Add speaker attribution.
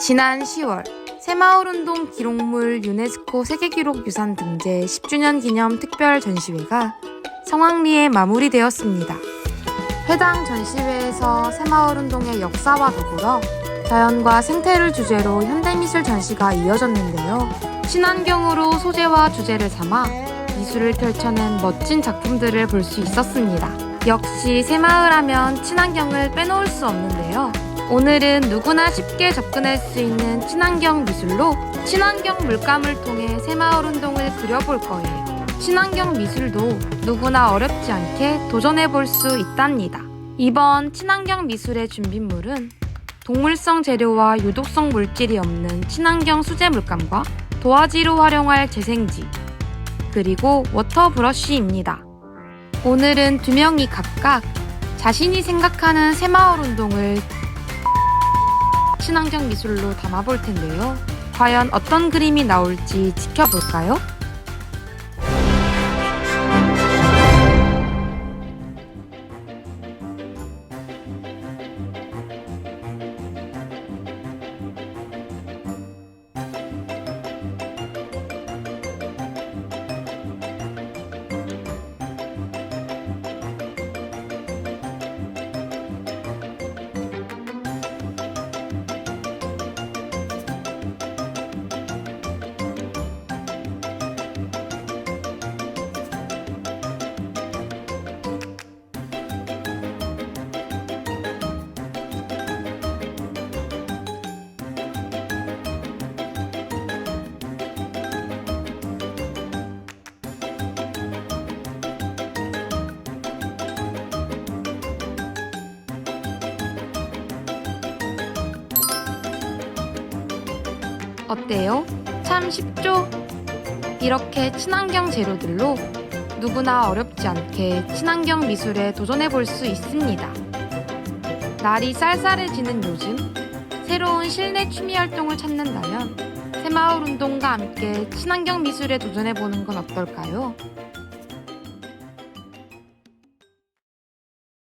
Speaker 1: 지난 10월 새마을운동 기록물 유네스코 세계기록 유산 등재 10주년 기념 특별 전시회가 성황리에 마무리되었습니다. 해당 전시회에서 새마을운동의 역사와 더불어 자연과 생태를 주제로 현대미술 전시가 이어졌는데요. 친환경으로 소재와 주제를 삼아 미술을 펼쳐낸 멋진 작품들을 볼 수 있었습니다. 역시 새마을 하면 친환경을 빼놓을 수 없는데요. 오늘은 누구나 쉽게 접근할 수 있는 친환경 미술로 친환경 물감을 통해 새마을 운동을 그려볼 거예요. 친환경 미술도 누구나 어렵지 않게 도전해 볼 수 있답니다. 이번 친환경 미술의 준비물은 동물성 재료와 유독성 물질이 없는 친환경 수제 물감과 도화지로 활용할 재생지, 그리고 워터 브러쉬입니다. 오늘은 두 명이 각각 자신이 생각하는 새마을 운동을 친환경 미술로 담아볼 텐데요. 과연 어떤 그림이 나올지 지켜볼까요? 어때요? 참 쉽죠? 이렇게 친환경 재료들로 누구나 어렵지 않게 친환경 미술에 도전해 볼 수 있습니다. 날이 쌀쌀해지는 요즘 새로운 실내 취미 활동을 찾는다면 새마을 운동과 함께 친환경 미술에 도전해 보는 건 어떨까요?